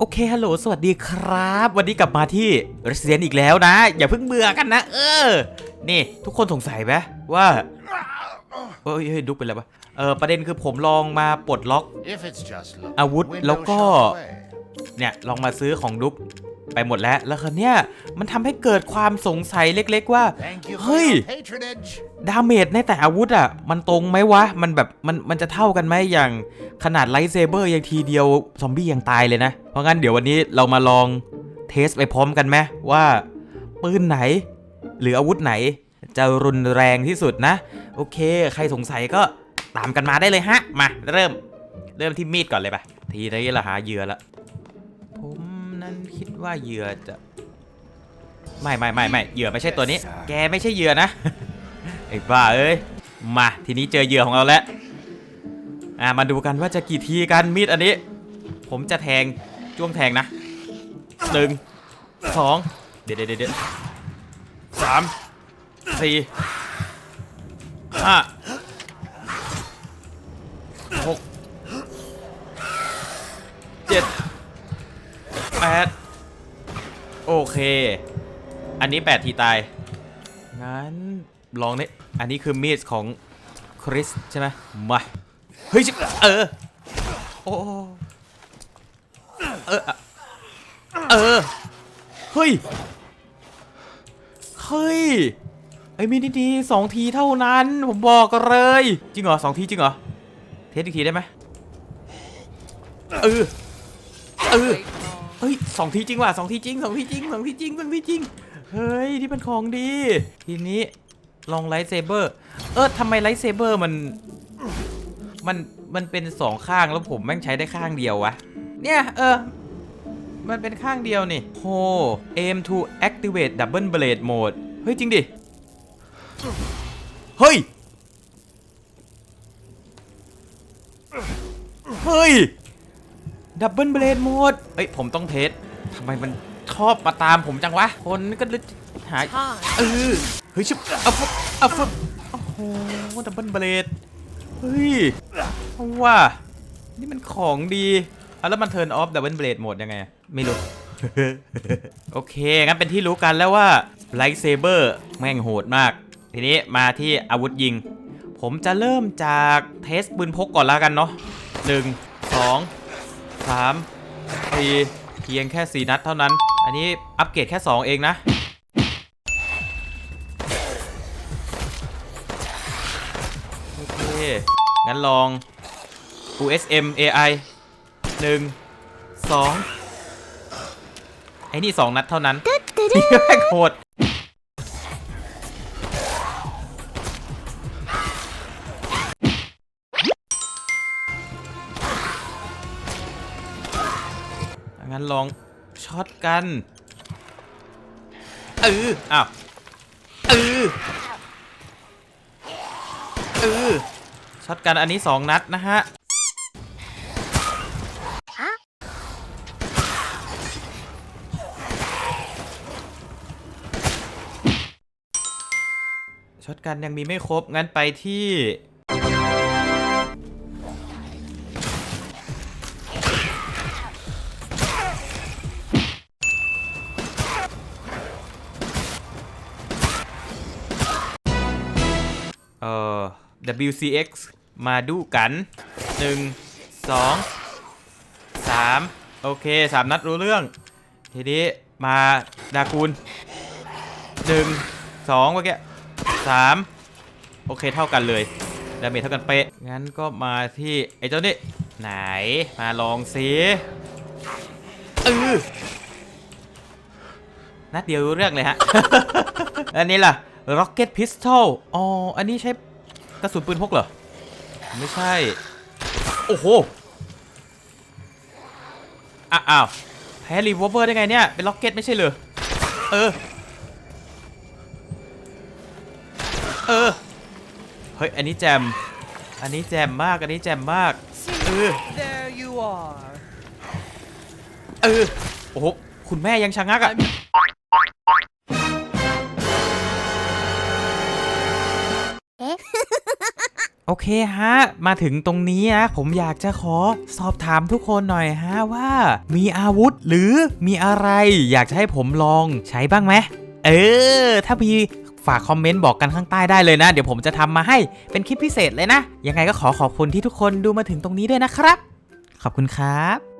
โอเค ฮัลโหล สวัสดีครับ วันนี้กลับมาที่ Resident อีกแล้วนะ อย่าเพิ่งเบื่อกันนะ เออ นี่ ทุกคนสงสัยไหมว่าเอ้ยเฮ้ยดุกเป็นอะไรวะเออ ประเด็นคือผมลองมาปลดล็อก If it's just look, อาวุธ window แล้วก็ shut away. เนี่ย ลองมาซื้อของดุก ไปหมดแล้ว แล้วคราวเนี้ยมันทำให้เกิดความสงสัยเล็กๆว่า Thank you for เฮ้ย your patronage. ดาเมจในแต่อาวุธอะ มันตรงไหมวะ มันแบบมันมันจะเท่ากันไหมอย่างขนาดไลท์เซเบอร์ยังทีเดียว ซอมบี้ยังตายเลยนะ เพราะงั้นเดี๋ยววันนี้เรามาลองเทสไปพร้อมกันไหมว่า ปืนไหน หรืออาวุธไหน จะรุนแรงที่สุดนะ โอเค ใครสงสัยก็ตามกันมาได้เลยฮะ มาเริ่ม เริ่มที่มีดก่อนเลยปะทีนี้ละหาเหยื่อละผม นั้นคิดว่าเหยื่อจะไม่ไม่ไม่ไม่เหยื่อไม่ใช่ตัวนี้ แกไม่ใช่เหยื่อนะไอ้บ้าเอ้ยมาทีนี้เจอเหยื่อของเราแล้วอ่ามาดูกันว่าจะกี่ทีกันมีดอันนี้ ผมจะแทงจ้วงแทงนะหนึ่งสองเดี๋ยวเดี๋ยวเดี๋ยวสามสี่ห้าหกเจ็ด แปดโอเค อันนี้แปดทีตาย งั้นลองนี่อันนี้คือมีดของคริสใช่ไหมมา เฮ้ย เออ โอ้เออ เออ เฮ้ย เฮ้ย ไอ้มินิดีสองทีเท่านั้น ผมบอกเลย จริงเหรอสองทีจริงเหรอ เทสอีกทีได้ไหมเออ เออ เฮ้ยสองทีจริงว่ะสองทีจริงสองทีจริงสองทีจริงสองทีจริง เฮ้ยที่เป็นของดี ทีนี้ลองไลท์เซเบอร์ เออทำไมไลท์เซเบอร์มัน มัน มันเป็นสองข้างแล้วผมแม่งใช้ได้ข้างเดียววะ เนี่ย เออ มันเป็นข้างเดียวนี่โห aim to activate double blade mode เฮ้ย จริงดิ เฮ้ย เฮ้ย ดับเบิลเบลดโหมด เอ้ยผมต้องเทสทำไมมันชอบมาตามผมจังวะ คนก็เลยหาเออเฮ้ยชิบเอาฟุบเอาฟุบโอ้โหดับเบิลเบลดเฮ้ยเอาว่านี่มันของดีเอาแล้วมันเทิร์นออฟดับเบิลเบลดโหมดยังไง ไม่รู้ โอเค งั้นเป็นที่รู้กันแล้วว่าไลท์เซเบอร์แม่งโหดมาก ทีนี้มาที่อาวุธยิง ผมจะเริ่มจากเทสปืนพกก่อนแล้วกันเนาะหนึ่งสอง สามสี่เพียงแค่สี่นัดเท่านั้น อันนี้อัปเกรดแค่ 2 เองนะ โอเค งั้นลอง USM AI 1 2 ไอ้นี่ 2 นัดเท่านั้นแม่งโหด งั้นลองช็อตกันเอออ้าวเออเออช็อตกันอันนี้2นัดนะฮะช็อตกันยังมีไม่ครบ งั้นไปที่ WCX มาดูกัน 1 2 3 โอเค 3 นัดรู้เรื่อง ทีนี้มาดากูล1 2เมื่อกี้3โอเคเท่ากันเลยดาเมจเท่ากันเป๊ะ งั้นก็มาที่ไอ้เจ้านี่ ไหนมาลองสิเออนัดเดียวรู้เรื่องเลยฮะ อันนี้ล่ะ Rocket Pistol อ๋อ อันนี้ใช้ กระสุนปืนพกเหรอ ไม่ใช่ โอ้โหอะอ้าวแพ้รีวอลเวอร์ได้ไงเนี่ย เป็นล็อกเก็ตไม่ใช่เหรอ เออ เออ เฮ้ย อันนี้แจม อันนี้แจมมาก อันนี้แจมมาก เออ There you are. เออ โอ้โห คุณแม่ยังชะงักอะ่ อเคฮะ มาถึงตรงนี้นะผมอยากจะขอสอบถามทุกคนหน่อยฮะว่า มีอาวุธหรือมีอะไร อยากจะให้ผมลองใช้บ้างไหมเออ ถ้ามีฝากคอมเมนต์บอกกันข้างใต้ได้เลยนะ เดี๋ยวผมจะทำมาให้เป็นคลิปพิเศษเลยนะ ยังไงก็ขอขอบคุณที่ทุกคนดูมาถึงตรงนี้ด้วยนะครับ ขอบคุณครับ